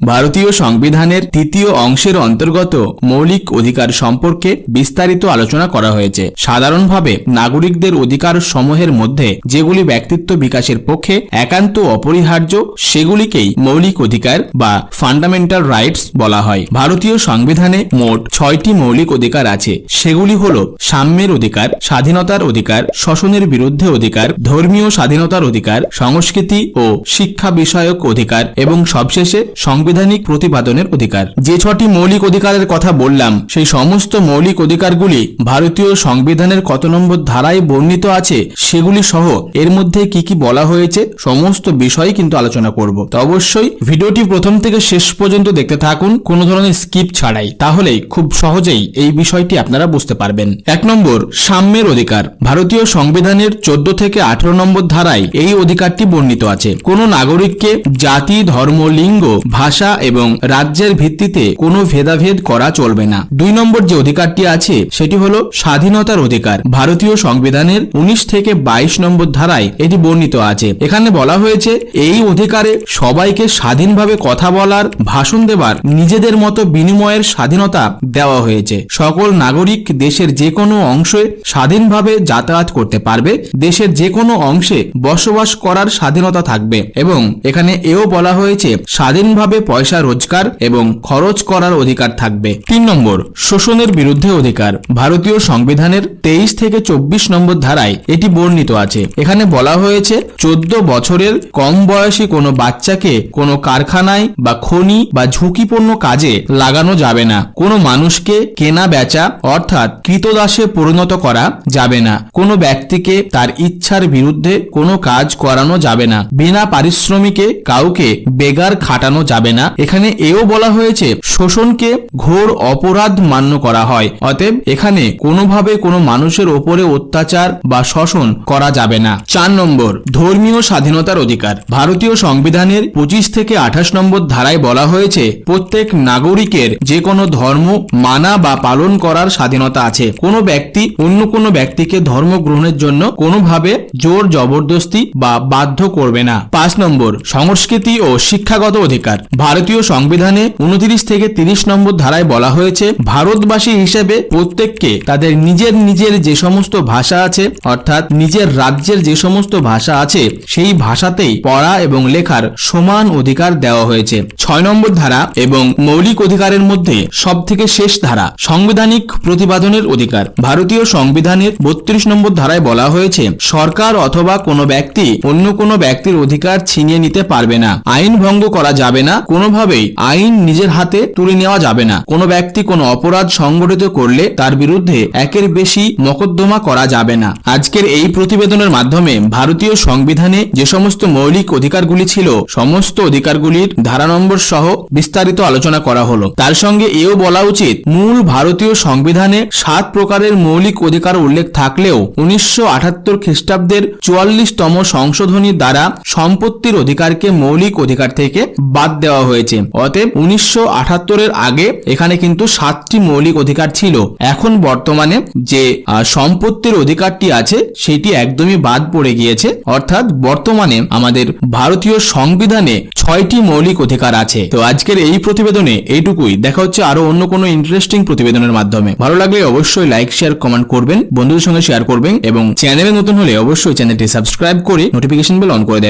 ভারতীয় সংবিধানের তৃতীয় অংশের অন্তর্গত মৌলিক অধিকার সম্পর্কে বিস্তারিত আলোচনা করা হয়েছে। সাধারণভাবে নাগরিকদের অধিকার সমূহের মধ্যে যেগুলি ব্যক্তিত্ব বিকাশের পক্ষে একান্ত অপরিহার্য, সেগুলিকেই মৌলিক অধিকার বা ফান্ডামেন্টাল রাইটস বলা হয়। ভারতীয় সংবিধানে মোট ছয়টি মৌলিক অধিকার আছে। সেগুলি হল সাম্যের অধিকার, স্বাধীনতার অধিকার, শোষণের বিরুদ্ধে অধিকার, ধর্মীয় স্বাধীনতার অধিকার, সংস্কৃতি ও শিক্ষা বিষয়ক অধিকার এবং সবশেষে সাংবিধানিক প্রতিপাদনের অধিকার। যে ছটি মৌলিক অধিকারের কথা বললাম, সেই সমস্ত মৌলিক অধিকারগুলি ভারতীয় সংবিধানের কত নম্বর ধারায় বর্ণিত আছে সেগুলি সহ এর মধ্যে কি কি বলা হয়েছে সমস্ত বিষয় কিন্তু আলোচনা করব। তো অবশ্যই ভিডিওটি প্রথম থেকে শেষ পর্যন্ত দেখতে থাকুন, কোনো ধরনের স্কিপ ছাড়াই। তাহলেই খুব সহজেই এই বিষয়টি আপনারা বুঝতে পারবেন। এক নম্বর, সাম্যের অধিকার। ভারতীয় সংবিধানের চোদ্দ থেকে আঠারো নম্বর ধারায় এই অধিকারটি বর্ণিত আছে। কোনো নাগরিককে জাতি, ধর্ম, লিঙ্গ, ভাষা এবং রাজ্যের ভিত্তিতে কোনো ভেদাভেদ করা চলবে না। দুই নম্বর যে অধিকারটি আছে, সেটি হলো স্বাধীনতার অধিকার। ভারতীয় সংবিধানের উনিশ থেকে বাইশ নম্বর ধারায় এটি বর্ণিত আছে। এখানে বলা হয়েছে, এই অধিকারে সবাইকে স্বাধীনভাবে কথা বলার, ভাষণ দেবার, নিজেদের মতো বিনিময়ের স্বাধীনতা দেওয়া হয়েছে। সকল নাগরিক দেশের যে কোনো অংশে স্বাধীনভাবে যাতায়াত করতে পারবে। দেশের যে কোনো অংশে বসবাস করার স্বাধীনতা থাকবে। এবং এখানে এও বলা হয়েছে, স্বাধীনভাবে পয়সা রোজগার এবং খরচ করার অধিকার থাকবে। তিন নম্বর, শোষণের বিরুদ্ধে অধিকার। ভারতীয় সংবিধানের তেইশ থেকে চব্বিশ নম্বর ধারায় এটি বর্ণিত আছে। এখানে বলা হয়েছে, চোদ্দ বছরের কম বয়সী কোনো বাচ্চাকে কোনো কারখানায় বা খনি বা ঝুঁকিপূর্ণ কাজে লাগানো যাবে না। কোনো মানুষকে কেনা বেচা অর্থাৎ কৃতদাসে পরিণত করা যাবে না। কোনো ব্যক্তিকে তার ইচ্ছার বিরুদ্ধে কোনো কাজ করানো যাবে না। বিনা পারিশ্রমিকে কাউকে বেগার খাটানো যাবে না। এখানে এও বলা হয়েছে, শোষণকে ঘোর অপরাধ মান্য করা হয়। অতএব এখানে কোনোভাবে কোনো মানুষের ওপরে অত্যাচার বা শোষণ করা যাবে না। চার নম্বর, ধর্মীয় স্বাধীনতার অধিকার। ভারতীয় সংবিধানের পঁচিশ থেকে আঠাশ নম্বর ধারায় বলা হয়েছে, প্রত্যেক নাগরিকের যে কোনো ধর্ম মানা বা পালন করার স্বাধীনতা আছে। কোনো ব্যক্তি অন্য কোনো ব্যক্তিকে ধর্ম গ্রহণের জন্য কোনোভাবে জোর জবরদস্তি বা বাধ্য করবে না। পাঁচ নম্বর, সংস্কৃতি ও শিক্ষাগত অধিকার। ভারতীয় সংবিধানে উনত্রিশ থেকে তিরিশ নম্বর ধারায় বলা হয়েছে, ভারতবাসী হিসেবে প্রত্যেককে তাদের নিজের নিজের যে সমস্ত ভাষা আছে, অর্থাৎ নিজের রাজ্যের যে সমস্ত ভাষা আছে, সেই ভাষাতেই পড়া এবং লেখার সমান অধিকার দেওয়া হয়েছে। ছয় নম্বর ধারা এবং মৌলিক অধিকারের মধ্যে সব থেকে শেষ ধারা, সাংবিধানিক প্রতিপাদনের অধিকার। ভারতীয় সংবিধানের বত্রিশ নম্বর ধারায় বলা হয়েছে, সরকার অথবা কোনো ব্যক্তি অন্য কোনো ব্যক্তির অধিকার ছিনিয়ে নিতে পারবে না, আইন ভঙ্গ করা যাবে না কোনোভাবেই আইন নিজের হাতে তুলে নেওয়া যাবে না। কোনো ব্যক্তি কোনো অপরাধ সংগঠিত করলে তার বিরুদ্ধে একের বেশি মকদ্দমা করা যাবে না। আজকের এই প্রতিবেদনের মাধ্যমে ভারতীয় সংবিধানে যে সমস্ত মৌলিক অধিকারগুলি ছিল, সমস্ত অধিকারগুলির ধারা নম্বর সহ বিস্তারিত আলোচনা করা হলো। তার সঙ্গে এও বলা উচিত, মূল ভারতীয় সংবিধানে সাত প্রকারের মৌলিক অধিকার উল্লেখ থাকলেও উনিশশো আঠাত্তর খ্রিস্টাব্দের চুয়াল্লিশতম সংশোধনীর দ্বারা সম্পত্তির অধিকারকে মৌলিক অধিকার থেকে বাদ দেওয়া হয়েছে। অতএব উনিশশো আঠাত্তরের আগে এখানে কিন্তু সাতটি মৌলিক অধিকার ছিল। এখন বর্তমানে যে সম্পত্তির অধিকারটি আছে, সেটি একদমই বাদ পড়ে গিয়েছে। অর্থাৎ বর্তমানে আমাদের ভারতীয় সংবিধানে ছয়টি মৌলিক অধিকার আছে। তো আজকের এই প্রতিবেদনে এইটুকুই। দেখা হচ্ছে আরও অন্য কোনো ইন্টারেস্টিং প্রতিবেদনের মাধ্যমে। ভালো লাগলে অবশ্যই লাইক শেয়ার কমেন্ট করবেন, বন্ধুদের সঙ্গে শেয়ার করবেন এবং চ্যানেলে নতুন হলে অবশ্যই চ্যানেলটি সাবস্ক্রাইব করে নোটিফিকেশন বেল অন করে দেবেন।